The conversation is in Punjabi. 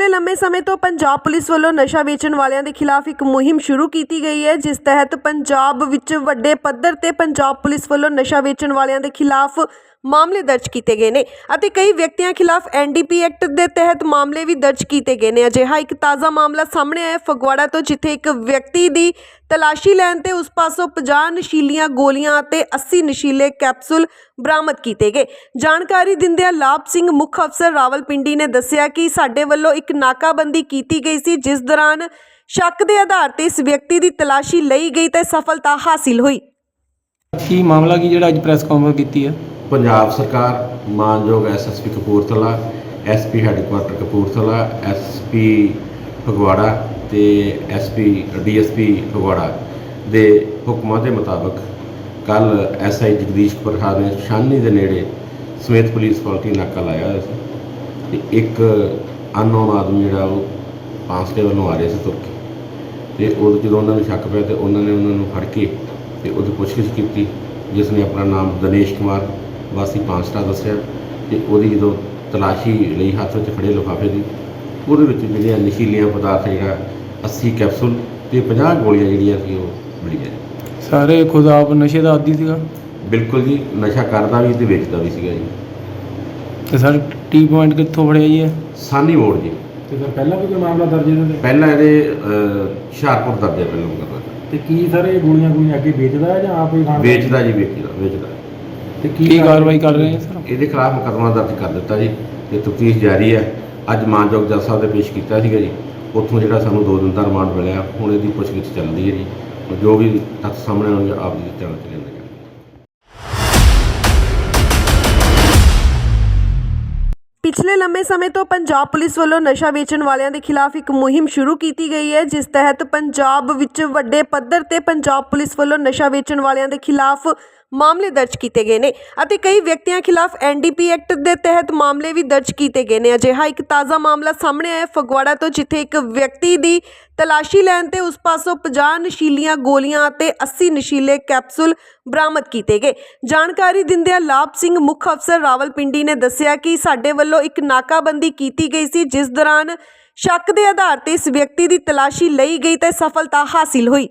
ਪਿਛਲੇ ਲੰਮੇ ਸਮੇਂ ਤੋਂ ਪੰਜਾਬ ਪੁਲਿਸ ਵੱਲੋਂ ਨਸ਼ਾ ਵੇਚਣ ਵਾਲਿਆਂ ਦੇ ਖਿਲਾਫ ਇੱਕ ਮੁਹਿੰਮ ਸ਼ੁਰੂ ਕੀਤੀ ਗਈ ਹੈ, ਜਿਸ ਤਹਿਤ ਪੰਜਾਬ ਵਿੱਚ ਵੱਡੇ ਪੱਧਰ ਤੇ ਪੰਜਾਬ ਪੁਲਿਸ ਵੱਲੋਂ ਨਸ਼ਾ ਵੇਚਣ ਵਾਲਿਆਂ ਦੇ ਖਿਲਾਫ ਮਾਮਲੇ ਦਰਜ ਕੀਤੇ ਗਏ ਨੇ ਅਤੇ ਕਈ ਵਿਅਕਤੀਆਂ ਖਿਲਾਫ ਐਨਡੀਪੀ ਐਕਟ ਦੇ ਤਹਿਤ ਮਾਮਲੇ ਵੀ ਦਰਜ ਕੀਤੇ ਗਏ ਨੇ। ਅਜਿਹਾ ਇੱਕ ਤਾਜ਼ਾ ਮਾਮਲਾ ਸਾਹਮਣੇ ਆਇਆ ਫਗਵਾੜਾ ਤੋਂ, ਜਿੱਥੇ ਇੱਕ ਵਿਅਕਤੀ ਦੀ ਤਲਾਸ਼ੀ ਲੈਣ ਤੇ ਉਸ ਪਾਸੋਂ 50 ਨਸ਼ੀਲੀਆਂ ਗੋਲੀਆਂ ਅਤੇ 80 ਨਸ਼ੀਲੇ ਕੈਪਸੂਲ ਬਰਾਮਦ ਕੀਤੇ ਗਏ। ਜਾਣਕਾਰੀ ਦਿੰਦਿਆਂ ਲਾਭ ਸਿੰਘ ਮੁੱਖ ਅਫਸਰ ਰਾਵਲਪਿੰਡੀ ਨੇ ਦੱਸਿਆ ਕਿ ਸਾਡੇ ਵੱਲੋਂ ਇੱਕ ਨਾਕਾਬੰਦੀ ਕੀਤੀ ਗਈ ਸੀ ਜਿਸ ਦੌਰਾਨ ਸ਼ੱਕ ਦੇ ਆਧਾਰ ਤੇ ਇਸ ਵਿਅਕਤੀ ਦੀ ਤਲਾਸ਼ੀ ਲਈ ਗਈ ਤੇ ਸਫਲਤਾ ਹਾਸਿਲ ਹੋਈ। ਕੀ ਮਾਮਲਾ ਕੀ ਜਿਹੜਾ ਅੱਜ ਪ੍ਰੈਸ ਕਾਨਫਰੰਸ ਕੀਤੀ ਹੈ? ਪੰਜਾਬ ਸਰਕਾਰ ਮਾਨਯੋਗ SSP Kapurthala SP headquarter Kapurthala SP Phagwara ਤੇ ਐਸਪੀ ਡੀਐਸਪੀ ਫਗਵਾੜਾ ਦੇ ਹੁਕਮਾਂ ਦੇ ਮੁਤਾਬਕ ਕੱਲ ਐਸਆਈ ਜਗਦੀਸ਼ ਪ੍ਰਸਾਦ ਨੇ ਸ਼ਾਨੀ ਦੇ ਨੇੜੇ ਸਮੇਤ ਪੁਲਿਸ ਪਾਰਟੀ ਨਾਕਾ ਲਾਇਆ ਹੋਇਆ ਸੀ ਤੇ ਇੱਕ ਅਨਨੋਨ ਆਦਮੀ ਜਿਹੜਾ ਉਹ ਪਾਂਸਲੇ ਵੱਲੋਂ ਆ ਰਿਹਾ ਸੀ ਤੁਰ ਕੇ। ਤੇ ਉਹ ਜਦੋਂ ਉਹਨਾਂ ਨੂੰ ਸ਼ੱਕ ਪਿਆ ਤੇ ਉਹਨਾਂ ਨੇ ਉਹਨਾਂ ਨੂੰ ਫੜ ਕੇ ਤੇ ਉਹਦੀ ਪੁੱਛਗਿੱਛ ਕੀਤੀ ਜਿਸ ਨੇ ਆਪਣਾ ਨਾਮ ਦਿਨੇਸ਼ ਕੁਮਾਰ ਵਾਸੀ ਪਾਂਸਟਾ ਦੱਸਿਆ ਤੇ ਉਹਦੀ ਜਦੋਂ ਤਲਾਸ਼ੀ ਲਈ ਹੱਥ ਵਿੱਚ ਫੜੇ ਲਿਫਾਫੇ ਦੀ ਉਹਦੇ ਵਿੱਚ ਜਿਹੜੀਆਂ ਨਸ਼ੀਲੀਆਂ ਪਦਾਰਥ ਜਿਹੜਾ 80 ਕੈਪਸੂਲ ਤੇ 50 ਗੋਲੀਆਂ ਜਿਹੜੀਆਂ ਸੀ ਉਹ ਮਿਲੀਆਂ। ਸਾਰੇ ਖੁਦ ਆਪ ਨਸ਼ੇ ਦਾ ਆਦੀ ਸੀਗਾ? ਬਿਲਕੁਲ ਜੀ ਨਸ਼ਾ ਕਰਦਾ ਵੀ ਤੇ ਵੇਚਦਾ ਵੀ ਸੀਗਾ ਜੀ। ਤੇ ਸਰ ਟੀ ਪੁਆਇੰਟ ਕਿੱਥੋਂ ਫੜਿਆ ਜੀ ਇਹ? ਸਾਨੀ ਮੋੜ ਜੀ। ਤੇ ਫਿਰ ਪਹਿਲਾਂ ਵੀ ਕੋਈ ਮਾਮਲਾ ਦਰਜ ਇਹਨਾਂ ਦੇ ਪਹਿਲਾਂ ਇਹਦੇ ਅਹ, ਹੁਸ਼ਿਆਰਪੁਰ ਦਰਜਾ ਪਹਿਲਾਂ ਮੁਕੱਦਮਾ ਤੇ ਕੀ ਸਰ ਇਹ ਗੋਲੀਆਂ ਗੋਲੀਆਂ ਅੱਗੇ ਵੇਚਦਾ ਹੈ ਜਾਂ ਆਪ ਹੀ ਖਾਂਦਾ ਵੇਚਦਾ ਜੀ ਵੇਚਦਾ ਵੇਚਦਾ। ਤੇ ਕੀ ਕਾਰਵਾਈ ਕਰ ਰਹੇ ਹੈ ਸਰ? ਇਹਦੇ ਖਿਲਾਫ ਮੁਕੱਦਮਾ ਦਰਜ ਕਰ ਦਿੱਤਾ ਜੀ ਤੇ ਤਫਤੀਸ਼ ਜਾਰੀ ਹੈ। ਅੱਜ ਮਾਨਯੋਗ ਜੱਜ ਸਾਹਿਬ ਦੇ ਪੇਸ਼ ਕੀਤਾ ਸੀਗਾ ਜੀ। ਉੱਥੋਂ ਜਿਹੜਾ ਸਾਨੂੰ ਦੋ ਦਿਨ ਦਾ ਰਿਮਾਂਡ ਮਿਲਿਆ ਹੁਣ ਇਹਦੀ ਪੁੱਛਗਿੱਛ ਚੱਲਦੀ ਹੈ ਜੀ। ਜੋ ਵੀ ਤੱਥ ਸਾਹਮਣੇ ਆਉਣਗੇ ਆਪ ਜੀ ਦੇ ਧਿਆਨ ਚ ਲਿਆਂਦੇ ਪਿਛਲੇ ਲੰਮੇ ਸਮੇਂ ਤੋਂ ਪੰਜਾਬ ਪੁਲਿਸ ਵੱਲੋਂ ਨਸ਼ਾ ਵੇਚਣ ਵਾਲਿਆਂ ਦੇ ਖਿਲਾਫ ਇੱਕ ਮੁਹਿੰਮ ਸ਼ੁਰੂ ਕੀਤੀ ਗਈ ਹੈ, ਜਿਸ ਤਹਿਤ ਪੰਜਾਬ ਵਿੱਚ ਵੱਡੇ ਪੱਧਰ ਤੇ ਪੰਜਾਬ ਪੁਲਿਸ ਵੱਲੋਂ ਨਸ਼ਾ ਵੇਚਣ ਵਾਲਿਆਂ ਦੇ ਖਿਲਾਫ ਮਾਮਲੇ ਦਰਜ ਕੀਤੇ ਗਏ ਨੇ ਅਤੇ ਕਈ ਵਿਅਕਤੀਆਂ ਖਿਲਾਫ ਐਨਡੀਪੀ ਐਕਟ ਦੇ ਤਹਿਤ ਮਾਮਲੇ ਵੀ ਦਰਜ ਕੀਤੇ ਗਏ ਨੇ। ਅਜਿਹਾ ਇੱਕ ਤਾਜ਼ਾ ਮਾਮਲਾ ਸਾਹਮਣੇ ਆਇਆ ਫਗਵਾੜਾ ਤੋਂ, ਜਿੱਥੇ ਇੱਕ ਵਿਅਕਤੀ ਦੀ ਤਲਾਸ਼ੀ ਲੈਣ ਤੇ ਉਸ ਪਾਸੋਂ 50 ਨਸ਼ੀਲੀਆਂ ਗੋਲੀਆਂ ਅਤੇ 80 ਨਸ਼ੀਲੇ ਕੈਪਸੂਲ ਬਰਾਮਦ ਕੀਤੇ ਗਏ। ਜਾਣਕਾਰੀ ਦਿੰਦਿਆਂ ਲਾਭ ਸਿੰਘ ਮੁੱਖ ਅਫਸਰ ਰਾਵਲਪਿੰਡੀ ਨੇ ਦੱਸਿਆ ਕਿ ਸਾਡੇ ਵੱਲੋਂ ਵੱਲੋਂ ਇੱਕ ਨਾਕਾਬੰਦੀ ਕੀਤੀ ਗਈ ਸੀ, ਜਿਸ ਦੌਰਾਨ ਸ਼ੱਕ ਦੇ ਆਧਾਰ ਤੇ ਇਸ ਵਿਅਕਤੀ ਦੀ ਤਲਾਸ਼ੀ ਲਈ ਗਈ ਤੇ ਸਫਲਤਾ ਹਾਸਿਲ ਹੋਈ।